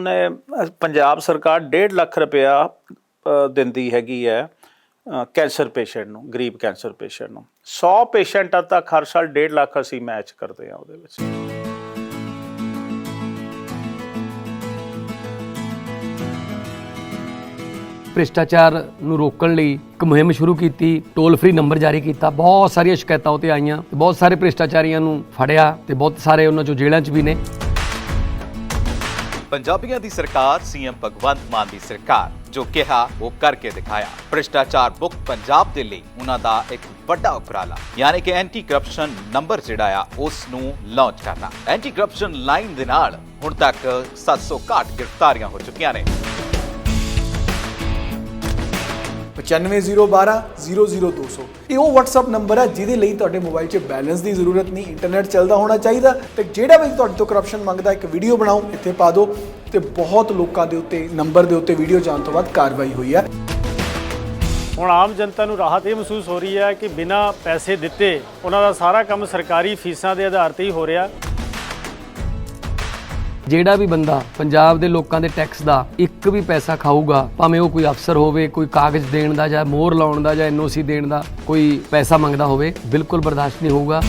ਨੇ ਪੰਜਾਬ ਸਰਕਾਰ 1.5 ਲੱਖ ਰੁਪਇਆ ਦਿੰਦੀ ਹੈਗੀ ਹੈ ਕੈਂਸਰ ਪੇਸ਼ੈਂਟ ਨੂੰ, ਗਰੀਬ ਕੈਂਸਰ ਪੇਸ਼ੈਂਟ ਨੂੰ। 100 ਪੇਸ਼ੈਂਟਾਂ ਤੱਕ ਹਰ ਸਾਲ 1.5 ਲੱਖ ਅਸੀਂ ਮੈਚ ਕਰਦੇ ਹਾਂ ਉਹਦੇ ਵਿੱਚ। ਭ੍ਰਿਸ਼ਟਾਚਾਰ ਨੂੰ ਰੋਕਣ ਲਈ ਇੱਕ ਮੁਹਿੰਮ ਸ਼ੁਰੂ ਕੀਤੀ, ਟੋਲ ਫ੍ਰੀ ਨੰਬਰ ਜਾਰੀ ਕੀਤਾ। ਬਹੁਤ ਸਾਰੀਆਂ ਸ਼ਿਕਾਇਤਾਂ ਉਤੇ ਆਈਆਂ ਤੇ ਬਹੁਤ ਸਾਰੇ ਭ੍ਰਿਸ਼ਟਾਚਾਰੀਆਂ ਨੂੰ ਫੜਿਆ ਤੇ ਬਹੁਤ ਸਾਰੇ ਉਹਨਾਂ ਚੋਂ ਜੇਲ੍ਹਾਂ 'ਚ ਵੀ ਨੇ। ਪੰਜਾਬੀਆਂ ਦੀ ਸਰਕਾਰ, ਸੀਐਮ ਭਗਵੰਤ ਮਾਨ ਦੀ ਸਰਕਾਰ, ਜੋ ਕਿਹਾ, ਉਹ ਕਰਕੇ ਦਿਖਾਇਆ। ਭ੍ਰਿਸ਼ਟਾਚਾਰ ਮੁਕਤ ਪੰਜਾਬ ਦੇ ਲਈ ਉਹਨਾਂ ਦਾ ਇੱਕ ਵੱਡਾ ਉਪਰਾਲਾ। ਯਾਨੀ ਕਿ ਐਂਟੀ ਕਰਪਸ਼ਨ ਨੰਬਰ ਜਿਹੜਾ ਆ ਉਸ ਨੂੰ ਲਾਂਚ ਕਰਨਾ। ਐਂਟੀ ਕਰਪਸ਼ਨ ਲਾਈਨ ਦੇ ਨਾਲ ਹੁਣ ਤੱਕ 760 ਗ੍ਰਿਫਤਾਰੀਆਂ ਹੋ ਚੁੱਕੀਆਂ ਨੇ। 95012 00200 ਇਹ ਉਹ WhatsApp ਨੰਬਰ ਹੈ ਜਿਹਦੇ ਲਈ ਤੁਹਾਡੇ ਮੋਬਾਈਲ 'ਚ ਬੈਲੈਂਸ ਦੀ ਜ਼ਰੂਰਤ ਨਹੀਂ ਇੰਟਰਨੈਟ ਚੱਲਦਾ ਹੋਣਾ ਚਾਹੀਦਾ। ਤੇ ਜਿਹੜਾ ਵੀ ਤੁਹਾਡੇ ਤੋਂ ਕਰਪਸ਼ਨ ਮੰਗਦਾ, ਇੱਕ ਵੀਡੀਓ ਬਣਾਓ, ਇੱਥੇ ਪਾ ਦਿਓ। ਤੇ ਬਹੁਤ ਲੋਕਾਂ ਦੇ ਉੱਤੇ ਨੰਬਰ ਦੇ ਉੱਤੇ ਵੀਡੀਓ ਜਾਣ ਤੋਂ ਬਾਅਦ ਕਾਰਵਾਈ ਹੋਈ ਹੈ ਹੁਣ ਆਮ ਜਨਤਾ ਨੂੰ ਰਾਹਤ ਇਹ ਮਹਿਸੂਸ ਹੋ ਰਹੀ ਹੈ ਕਿ ਬਿਨਾਂ ਪੈਸੇ ਦਿੱਤੇ ਉਹਨਾਂ ਦਾ ਸਾਰਾ ਕੰਮ ਸਰਕਾਰੀ ਫੀਸਾਂ ਦੇ ਆਧਾਰ ਤੇ ਹੀ ਹੋ ਰਿਹਾ। ਜਿਹੜਾ ਵੀ ਬੰਦਾ ਪੰਜਾਬ ਦੇ ਲੋਕਾਂ ਦੇ ਟੈਕਸ ਦਾ ਇੱਕ ਵੀ ਪੈਸਾ ਖਾਊਗਾ, ਭਾਵੇਂ ਉਹ ਕੋਈ ਅਫਸਰ ਹੋਵੇ, ਕੋਈ ਕਾਗਜ਼ ਦੇਣ ਦਾ ਜਾਂ ਮੋਹਰ ਲਾਉਣ ਦਾ ਜਾਂ ਐਨਓਸੀ ਦੇਣ ਦਾ ਕੋਈ ਪੈਸਾ ਮੰਗਦਾ ਹੋਵੇ, ਬਿਲਕੁਲ ਬਰਦਾਸ਼ਤ ਨਹੀਂ ਹੋਊਗਾ।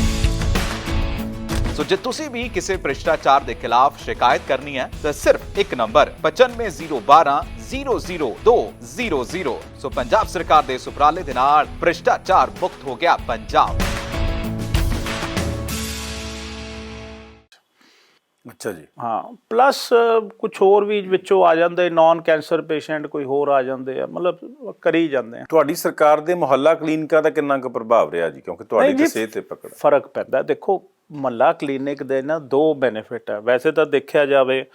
ਸੋ ਜੇ ਤੁਸੀਂ ਵੀ ਕਿਸੇ ਭ੍ਰਿਸ਼ਟਾਚਾਰ ਦੇ ਖਿਲਾਫ ਸ਼ਿਕਾਇਤ ਕਰਨੀ ਹੈ, ਤਾਂ ਸਿਰਫ ਇੱਕ ਨੰਬਰ 95012 00200 ਸੋ ਪੰਜਾਬ ਸਰਕਾਰ ਦੇ ਇਸ ਉਪਰਾਲੇ ਦੇ ਨਾਲ ਭ੍ਰਿਸ਼ਟਾਚਾਰ ਮੁਕਤ ਹੋ ਗਿਆ ਪੰਜਾਬ। ਅੱਛਾ ਜੀ। ਹਾਂ ਪਲੱਸ ਕੁਝ ਹੋਰ ਵੀ ਵਿੱਚੋਂ ਆ ਜਾਂਦੇ ਨਾਨ ਕੈਂਸਰ ਪੇਸ਼ੈਂਟ ਕੋਈ ਹੋਰ ਆ ਜਾਂਦੇ ਆ ਮਤਲਬ ਕਰੀ ਜਾਂਦੇ ਆ। ਤੁਹਾਡੀ ਸਰਕਾਰ ਦੇ ਮੁਹੱਲਾ ਕਲੀਨਿਕਾਂ ਦਾ ਕਿੰਨਾ ਕੁ ਪ੍ਰਭਾਵ ਰਿਹਾ ਜੀ? ਕਿਉਂਕਿ ਤੁਹਾਡੀ ਤੇ ਸਿਹਤ ਤੇ ਪਕੜ ਫ਼ਰਕ ਪੈਂਦਾ। ਦੇਖੋ ਮੱਲਾ ਕਲੀਨਿਕ ਦੇ ਨਾ ਦੋ ਬੈਨੀਫਿਟ ਹੈ ਵੈਸੇ ਤਾਂ ਦੇਖਿਆ ਜਾਵੇ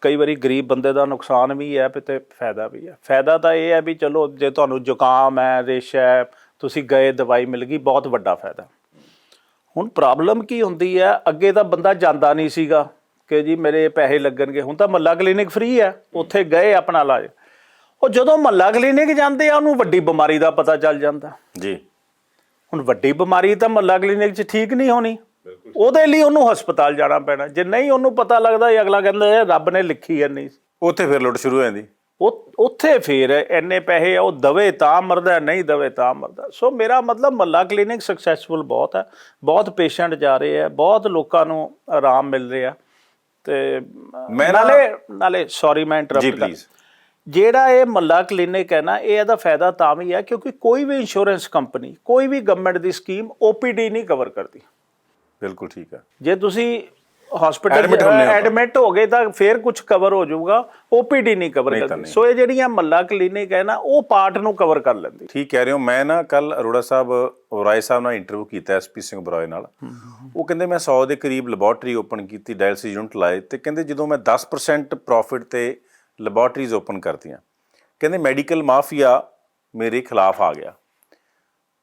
ਕਈ ਵਾਰੀ ਗਰੀਬ ਬੰਦੇ ਦਾ ਨੁਕਸਾਨ ਵੀ ਹੈ ਤੇ ਫਾਇਦਾ ਵੀ ਹੈ। ਫਾਇਦਾ ਤਾਂ ਇਹ ਹੈ ਵੀ ਚਲੋ ਜੇ ਤੁਹਾਨੂੰ ਜ਼ੁਕਾਮ ਹੈ ਰੇਸ਼ਾ ਹੈ ਤੁਸੀਂ ਗਏ ਦਵਾਈ ਮਿਲ ਗਈ ਬਹੁਤ ਵੱਡਾ ਫਾਇਦਾ। ਹੁਣ ਪ੍ਰੋਬਲਮ ਕੀ ਹੁੰਦੀ ਹੈ ਅੱਗੇ ਤਾਂ ਬੰਦਾ ਜਾਂਦਾ ਨਹੀਂ ਸੀਗਾ। ਕਿ ਜੀ ਮੇਰੇ ਪੈਸੇ ਲੱਗਣਗੇ। ਹੁਣ ਤਾਂ ਮੱਲਾ ਕਲੀਨਿਕ ਫ੍ਰੀ ਹੈ ਉੱਥੇ ਗਏ ਆਪਣਾ ਇਲਾਜ। ਉਹ ਜਦੋਂ ਮੱਲਾ ਕਲੀਨਿਕ ਜਾਂਦੇ ਆ ਉਹਨੂੰ ਵੱਡੀ ਬਿਮਾਰੀ ਦਾ ਪਤਾ ਚੱਲ ਜਾਂਦਾ। ਜੀ। ਹੁਣ ਵੱਡੀ ਬਿਮਾਰੀ ਤਾਂ ਮੱਲਾ ਕਲੀਨਿਕ 'ਚ ਠੀਕ ਨਹੀਂ ਹੋਣੀ। ਉਹਦੇ ਲਈ ਉਹਨੂੰ ਹਸਪਤਾਲ ਜਾਣਾ ਪੈਣਾ। ਜੇ ਨਹੀਂ ਉਹਨੂੰ ਪਤਾ ਲੱਗਦਾ ਇਹ ਅਗਲਾ ਕਹਿੰਦਾ ਇਹ ਰੱਬ ਨੇ ਲਿਖੀ ਹੈ ਨਹੀਂ। ਉੱਥੇ ਫਿਰ ਲੁੱਟ ਸ਼ੁਰੂ ਹੋ ਜਾਂਦੀ। ਉਹ ਉੱਥੇ ਫੇਰ ਇੰਨੇ ਪੈਸੇ ਆ, ਉਹ ਦਵੇ ਤਾਂ ਮਰਦਾ ਨਹੀਂ ਦਵੇ ਤਾਂ ਮਰਦਾ। ਸੋ ਮੇਰਾ ਮਤਲਬ ਮੱਲਾ ਕਲੀਨਿਕ ਸਕਸੈਸਫੁਲ ਬਹੁਤ ਹੈ। ਬਹੁਤ ਪੇਸ਼ੈਂਟ ਜਾ ਰਹੇ ਆ ਬਹੁਤ ਲੋਕਾਂ ਨੂੰ ਆਰਾਮ ਮਿਲ ਰਿਹਾ। ਤੇ ਮੈਂ ਨਾ- ਨਾਲੇ ਨਾਲੇ ਸੌਰੀ ਮੈਂ ਜੀ ਇੰਟਰਰਪਟ ਕਰ ਪਲੀਜ਼ ਜਿਹੜਾ ਇਹ ਮੱਲਾ ਕਲੀਨਿਕ ਹੈ ਨਾ ਇਹ ਇਹਦਾ ਫਾਇਦਾ ਤਾਂ ਵੀ ਹੈ ਕਿਉਂਕਿ ਕੋਈ ਵੀ ਇੰਸ਼ੋਰੈਂਸ ਕੰਪਨੀ ਕੋਈ ਵੀ ਗਵਰਨਮੈਂਟ ਦੀ ਸਕੀਮ OPD ਨਹੀਂ ਕਵਰ ਕਰਦੀ। ਬਿਲਕੁਲ ਠੀਕ ਹੈ। ਜੇ ਤੁਸੀਂ ਹਸਪੀਟਲ Admit ਹੁੰਦੇ। ਐਡਮਿਟ ਹੋ ਗਏ ਤਾਂ ਫੇਰ ਕੁਝ ਕਵਰ ਹੋ ਜਾਊਗਾ। OPD ਨਹੀਂ ਕਵਰ ਤਾਂ ਕਰਦੀ ਨਹੀਂ। ਸੋ ਇਹ ਜਿਹੜੀਆਂ ਮੱਲਾ ਕਲੀਨਿਕ ਹੈ ਨਾ ਉਹ ਪਾਰਟ ਨੂੰ ਕਵਰ ਕਰ ਲੈਂਦੀ। ਠੀਕ ਕਹਿ ਰਹੇ ਹੋ। ਮੈਂ ਨਾ ਕੱਲ ਅਰੋੜਾ ਸਾਹਿਬ ਔਰਾਏ ਸਾਹਿਬ ਨਾਲ ਇੰਟਰਵਿਊ ਕੀਤਾ ਐਸਪੀ ਸਿੰਘ ਬਰੋਏ ਨਾਲ। ਉਹ ਕਹਿੰਦੇ ਮੈਂ 100 ਦੇ ਕਰੀਬ ਲੈਬੋਰਟਰੀ ਓਪਨ ਕੀਤੀ ਡਾਇਲਸਿਸ ਯੂਨਿਟ ਲਾਏ ਤੇ ਕਹਿੰਦੇ ਜਦੋਂ ਮੈਂ 10% ਪ੍ਰੋਫਿਟ ਤੇ ਲੈਬੋਰਟਰੀਜ਼ ਓਪਨ ਕਰਤੀਆਂ ਕਹਿੰਦੇ ਮੈਡੀਕਲ ਮਾਫੀਆ ਮੇਰੇ ਖਿਲਾਫ ਆ ਗਿਆ।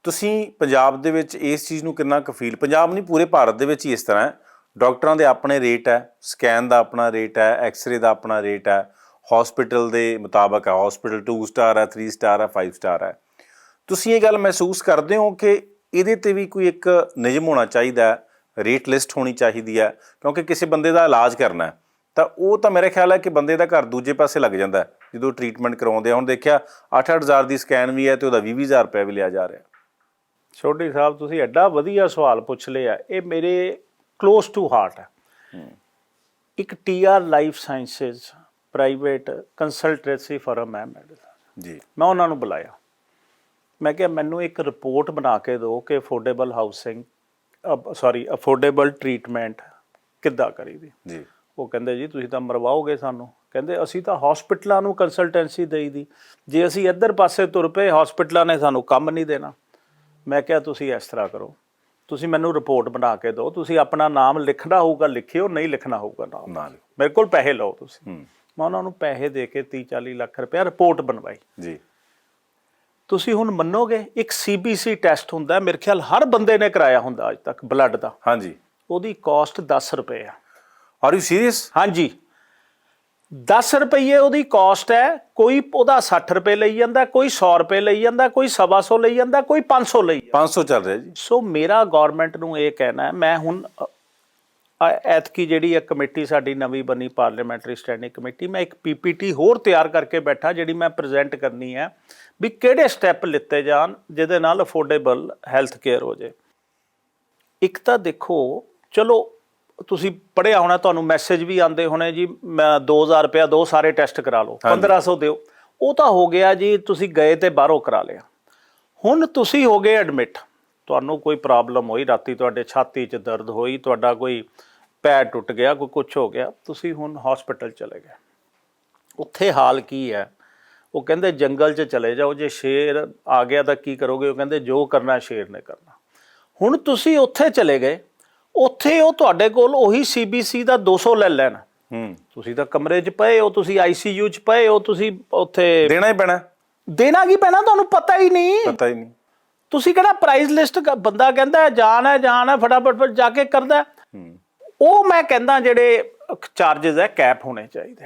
ਤੁਸੀਂ ਪੰਜਾਬ ਦੇ ਵਿੱਚ ਇਸ ਚੀਜ਼ ਨੂੰ ਕਿੰਨਾ ਕੁ ਫੀਲ ਪੰਜਾਬ ਨਹੀਂ ਪੂਰੇ ਭਾਰਤ ਦੇ ਵਿੱਚ ਹੀ ਇਸ ਤਰ੍ਹਾਂ ਹੈ। ਡਾਕਟਰਾਂ ਦੇ ਆਪਣੇ ਰੇਟ ਹੈ, ਸਕੈਨ ਦਾ ਆਪਣਾ ਰੇਟ ਹੈ, ਐਕਸ-ਰੇ ਦਾ ਆਪਣਾ ਰੇਟ ਹੈ ਹਸਪੀਟਲ ਦੇ ਮੁਤਾਬਕ ਹੈ ਹਸਪੀਟਲ 2 ਸਟਾਰ ਹੈ 3 ਸਟਾਰ ਹੈ 5 ਸਟਾਰ ਹੈ। ਤੁਸੀਂ ਇਹ ਗੱਲ ਮਹਿਸੂਸ ਕਰਦੇ ਹੋ ਕਿ ਇਹਦੇ ਤੇ ਵੀ ਕੋਈ ਇੱਕ ਨਿਯਮ ਹੋਣਾ ਚਾਹੀਦਾ ਹੈ ਰੇਟ ਲਿਸਟ ਹੋਣੀ ਚਾਹੀਦੀ ਹੈ, ਕਿਉਂਕਿ ਕਿਸੇ ਬੰਦੇ ਦਾ ਇਲਾਜ ਕਰਨਾ ਹੈ, ਤਾਂ ਉਹ ਤਾਂ ਮੇਰੇ ਖਿਆਲ ਹੈ ਕਿ ਬੰਦੇ ਦਾ ਘਰ ਦੂਜੇ ਪਾਸੇ ਲੱਗ ਜਾਂਦਾ ਜਦੋਂ ਟ੍ਰੀਟਮੈਂਟ ਕਰਾਉਂਦੇ ਆ। ਹੁਣ ਦੇਖਿਆ 8-8000 ਦੀ ਸਕੈਨ ਵੀ ਹੈ ਤੇ ਉਹਦਾ 20-20000 ਰੁਪਏ ਵੀ ਲਿਆ ਜਾ ਰਿਹਾ। ਛੋਟੀ ਸਾਹਿਬ, ਤੁਸੀਂ ਐਡਾ ਵਧੀਆ ਸਵਾਲ ਪੁੱਛ ਲਿਆ। ਇਹ ਮੇਰੇ ক্লোਜ਼ ਟੂ ਹਾਰਟ ਹੈ ਇੱਕ TR life sciences private consultancy firm ਹੈ ਮੈਡਮ ਜੀ ਮੈਂ ਉਹਨਾਂ ਨੂੰ ਬੁਲਾਇਆ ਮੈਂ ਕਿਹਾ ਮੈਨੂੰ ਇੱਕ ਰਿਪੋਰਟ ਬਣਾ ਕੇ ਦਿਓ ਕਿ affordable housing sorry affordable treatment ਕਿੱਦਾਂ ਕਰੀਦੀ ਜੀ ਉਹ ਕਹਿੰਦੇ ਜੀ ਤੁਸੀਂ ਤਾਂ ਮਰਵਾਓਗੇ ਸਾਨੂੰ ਕਹਿੰਦੇ ਅਸੀਂ ਤਾਂ ਹਸਪੀਟਲਾਂ ਨੂੰ ਕੰਸਲਟੈਂਸੀ ਦੇਈਦੀ ਜੇ ਅਸੀਂ ਇੱਧਰ ਪਾਸੇ ਤੁਰ ਪਏ ਹਸਪੀਟਲਾਂ ਨੇ ਸਾਨੂੰ ਕੰਮ ਨਹੀਂ ਦੇਣਾ ਮੈਂ ਕਿਹਾ ਤੁਸੀਂ ਇਸ ਤਰ੍ਹਾਂ ਕਰੋ ਤੁਸੀਂ ਮੈਨੂੰ ਰਿਪੋਰਟ ਬਣਾ ਕੇ ਦਿਓ ਤੁਸੀਂ ਆਪਣਾ ਨਾਮ ਲਿਖਣਾ ਹੋਊਗਾ ਲਿਖਿਓ ਨਹੀਂ ਲਿਖਣਾ ਹੋਊਗਾ ਨਾਮ। ਨਾਲ ਮੇਰੇ ਕੋਲ ਪੈਸੇ ਲਓ ਤੁਸੀਂ। ਮੈਂ ਉਹਨਾਂ ਨੂੰ ਪੈਸੇ ਦੇ ਕੇ 30 40 ਲੱਖ ਰੁਪਏ ਰਿਪੋਰਟ ਬਣਵਾਈ। ਜੀ। ਤੁਸੀਂ ਹੁਣ ਮੰਨੋਗੇ ਇੱਕ ਸੀਬੀਸੀ ਟੈਸਟ ਹੁੰਦਾ ਮੇਰੇ ਖਿਆਲ ਹਰ ਬੰਦੇ ਨੇ ਕਰਾਇਆ ਹੁੰਦਾ ਅੱਜ ਤੱਕ ਬਲੱਡ ਦਾ। ਹਾਂਜੀ। ਉਹਦੀ ਕਾਸਟ 10 ਰੁਪਏ ਆ। ਆਰ ਯੂ ਸੀਰੀਅਸ ਹਾਂਜੀ। 10 ਰੁਪਏ ਉਹਦੀ ਕਾਸਟ ਹੈ ਕੋਈ ਉਹਦਾ 60 ਰੁਪਏ ਲਈ ਜਾਂਦਾ ਕੋਈ 100 ਰੁਪਏ ਲਈ ਜਾਂਦਾ ਕੋਈ 125 ਲਈ ਜਾਂਦਾ ਕੋਈ 500 ਲਈ ਜਾਂਦਾ। 500 ਚੱਲ ਰਿਹਾ ਜੀ। ਸੋ ਮੇਰਾ ਗਵਰਨਮੈਂਟ ਨੂੰ ਇਹ ਕਹਿਣਾ ਮੈਂ ਹੁਣ ਐਤਕੀ ਜਿਹੜੀ ਇੱਕ ਕਮੇਟੀ ਸਾਡੀ ਨਵੀਂ ਬਣੀ ਪਾਰਲੀਮੈਂਟਰੀ ਸਟੈਂਡਿੰਗ ਕਮੇਟੀ ਮੈਂ ਇੱਕ ਪੀਪੀਟੀ ਹੋਰ ਤਿਆਰ ਕਰਕੇ ਬੈਠਾ ਜਿਹੜੀ ਮੈਂ ਪ੍ਰੈਜ਼ੈਂਟ ਕਰਨੀ ਹੈ ਵੀ ਕਿਹੜੇ ਸਟੈਪ ਲਿੱਤੇ ਜਾਣ ਜਿਹਦੇ ਨਾਲ ਅਫੋਰਡੇਬਲ ਹੈਲਥ ਕੇਅਰ ਹੋ ਜੇ ਇੱਕ ਤਾਂ ਦੇਖੋ ਚਲੋ ਤੁਸੀਂ ਪੜਿਆ ਹੋਣਾ ਤੁਹਾਨੂੰ ਮੈਸੇਜ ਵੀ ਆਉਂਦੇ ਹੋਣੇ ਜੀ ਮੈਂ 2000 ਰੁਪਇਆ ਦੋ ਸਾਰੇ ਟੈਸਟ ਕਰਾ ਲਓ 1500 ਦਿਓ। ਉਹ ਤਾਂ ਹੋ ਗਿਆ ਜੀ ਤੁਸੀਂ ਗਏ ਤੇ ਬਾਹਰੋਂ ਕਰਾ ਲਿਆ। ਹੁਣ ਤੁਸੀਂ ਹੋ ਗਏ ਐਡਮਿਟ ਤੁਹਾਨੂੰ ਕੋਈ ਪ੍ਰੋਬਲਮ ਹੋਈ ਰਾਤੀ ਤੁਹਾਡੇ ਛਾਤੀ 'ਚ ਦਰਦ ਹੋਈ ਤੁਹਾਡਾ ਕੋਈ ਪੈਰ ਟੁੱਟ ਗਿਆ ਕੋਈ ਕੁਝ ਹੋ ਗਿਆ ਤੁਸੀਂ ਹੁਣ ਹਸਪੀਟਲ ਚਲੇ ਗਏ। ਉੱਥੇ ਹਾਲ ਕੀ ਹੈ? ਉਹ ਕਹਿੰਦੇ ਜੰਗਲ 'ਚ ਚਲੇ ਜਾਓ ਜੇ ਸ਼ੇਰ ਆ ਗਿਆ ਤਾਂ ਕੀ ਕਰੋਗੇ? ਉਹ ਕਹਿੰਦੇ ਜੋ ਕਰਨਾ ਸ਼ੇਰ ਨੇ ਕਰਨਾ। ਹੁਣ ਤੁਸੀਂ ਉੱਥੇ ਚਲੇ ਗਏ। ਉੱਥੇ ਉਹ ਤੁਹਾਡੇ ਕੋਲ ਉਹੀ ਸੀਬੀਸੀ ਦਾ 200 ਲੈ ਲੈਣ। ਹੂੰ। ਤੁਸੀਂ ਤਾਂ ਕਮਰੇ 'ਚ ਪਏ ਹੋ ਤੁਸੀਂ ਆਈਸੀਯੂ 'ਚ ਪਏ ਹੋ ਤੁਸੀਂ ਉੱਥੇ ਦੇਣਾ ਹੀ ਪੈਣਾ। ਦੇਣਾ ਕੀ ਪੈਣਾ ਤੁਹਾਨੂੰ ਪਤਾ ਹੀ ਨਹੀਂ। ਪਤਾ ਹੀ ਨਹੀਂ। ਤੁਸੀਂ ਕਿਹੜਾ ਪ੍ਰਾਈਸ ਲਿਸਟ ਬੰਦਾ ਕਹਿੰਦਾ ਜਾਨ ਹੈ ਜਾਨ ਹੈ ਫਟਾਫਟ ਫਿਰ ਜਾ ਕੇ ਕਰਦਾ ਉਹ ਮੈਂ ਕਹਿੰਦਾ ਜਿਹੜੇ ਚਾਰजेस ਹੈ ਕੈਪ ਹੋਣੇ ਚਾਹੀਦੇ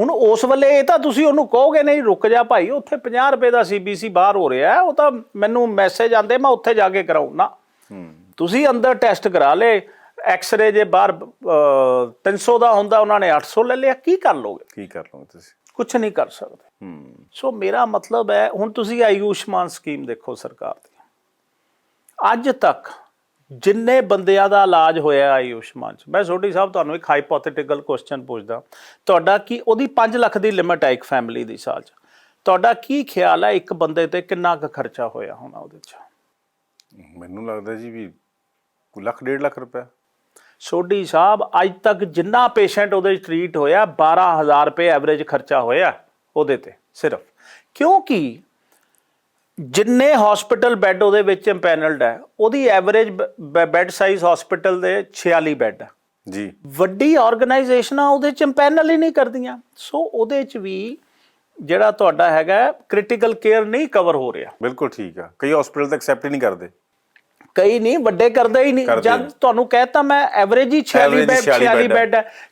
ਹੁਣ ਉਸ ਵੇਲੇ ਇਹ ਤਾਂ ਤੁਸੀਂ ਉਹਨੂੰ ਕਹੋਗੇ ਨਹੀਂ ਰੁਕ ਜਾ ਭਾਈ ਉੱਥੇ 50 ਰੁਪਏ ਦਾ ਸੀਬੀਸੀ ਬਾਹਰ ਹੋ ਰਿਹਾ ਉਹ ਤਾਂ ਮੈਨੂੰ ਮੈਸੇਜ ਆਂਦੇ ਮੈਂ ਉੱਥੇ ਜਾ ਕੇ ਕਰਾਉ ਨਾ ਤੁਸੀਂ ਅੰਦਰ ਟੈਸਟ ਕਰਾ ਲੇ ਐਕਸ-ਰੇ ਜੇ ਬਾਹਰ ਅਹ, 300 ਦਾ ਹੁੰਦਾ ਉਹਨਾਂ ਨੇ 800 ਲੈ ਲਿਆ ਕੀ ਕਰ ਲੋਗੇ ਕੀ ਕਰ ਲਓਗੇ ਤੁਸੀਂ? ਕੁਝ ਨਹੀਂ ਕਰ ਸਕਦੇ। ਹੂੰ। ਸੋ ਮੇਰਾ ਮਤਲਬ ਹੈ ਹੁਣ ਤੁਸੀਂ ਆਯੁਸ਼ਮਾਨ ਸਕੀਮ ਦੇਖੋ ਸਰਕਾਰ ਦੀ। ਅੱਜ ਤੱਕ ਜਿੰਨੇ ਬੰਦਿਆਂ ਦਾ ਇਲਾਜ ਹੋਇਆ ਆਯੁਸ਼ਮਾਨ ਚ ਮੈਂ ਸੋਢੀ ਸਾਹਿਬ ਤੁਹਾਨੂੰ ਇੱਕ ਹਾਈਪੋਥੈਟੀਕਲ ਕੁਐਸਚਨ ਪੁੱਛਦਾ। ਤੁਹਾਡਾ ਕੀ ਉਹਦੀ 5 ਲੱਖ ਦੀ ਲਿਮਟ ਹੈ ਇੱਕ ਫੈਮਿਲੀ ਦੀ ਸਾਲ ਚ। ਤੁਹਾਡਾ ਕੀ ਖਿਆਲ ਹੈ ਇੱਕ ਬੰਦੇ ਤੇ ਕਿੰਨਾ ਕੁ ਖਰਚਾ ਹੋਇਆ ਹੋਣਾ ਉਹਦੇ ਚ? ਮੈਨੂੰ ਲੱਗਦਾ ਜੀ ਵੀ ਕੋਈ ਲੱਖ ਡੇਢ ਲੱਖ ਰੁਪਏ ਸੋਢੀ ਸਾਹਿਬ ਅੱਜ ਤੱਕ ਜਿੰਨਾ ਪੇਸ਼ੈਂਟ ਉਹਦੇ ਟ੍ਰੀਟ ਹੋਇਆ 12000 ਰੁਪਏ ਐਵਰੇਜ ਖਰਚਾ ਹੋਇਆ ਉਹਦੇ ਤੇ ਸਿਰਫ। ਕਿਉਂਕਿ ਜਿੰਨੇ ਹਸਪੀਟਲ ਬੈੱਡ ਉਹਦੇ ਵਿੱਚ ਇੰਪੈਨਲਡ ਹੈ ਉਹਦੀ ਐਵਰੇਜ ਬੈੱਡ ਸਾਈਜ਼ ਹਸਪੀਟਲ ਦੇ 46 ਬੈੱਡ ਹੈ। ਜੀ। ਵੱਡੀ ਆਰਗੇਨਾਈਜੇਸ਼ਨਾਂ ਉਹਦੇ ਚ ਇੰਪੈਨਲ ਹੀ ਨਹੀਂ ਕਰਦੀਆਂ। ਸੋ ਉਹਦੇ ਚ ਵੀ ਜਿਹੜਾ ਤੁਹਾਡਾ ਹੈਗਾ ਕ੍ਰਿਟੀਕਲ ਕੇਅਰ ਨਹੀਂ ਕਵਰ ਹੋ ਰਿਹਾ। ਬਿਲਕੁਲ ਠੀਕ ਆ। ਕਈ ਹਸਪੀਟਲ ਤਾਂ ਐਕਸੈਪਟ ਹੀ ਨਹੀਂ ਕਰਦੇ। ਕਈ ਨਹੀਂ ਵੱਡੇ ਕਰਦੇ ਹੀ ਨਹੀਂ ਜਦ। ਤੁਹਾਨੂੰ ਕਹਿਤਾ ਮੈਂ ਐਵਰੇਜ ਹੀ 46 Average ਹੀ ਬੈੱਡ 46 46 ਬੈੱਡ ਹੈ। ਬੈੱਡ ਹੈ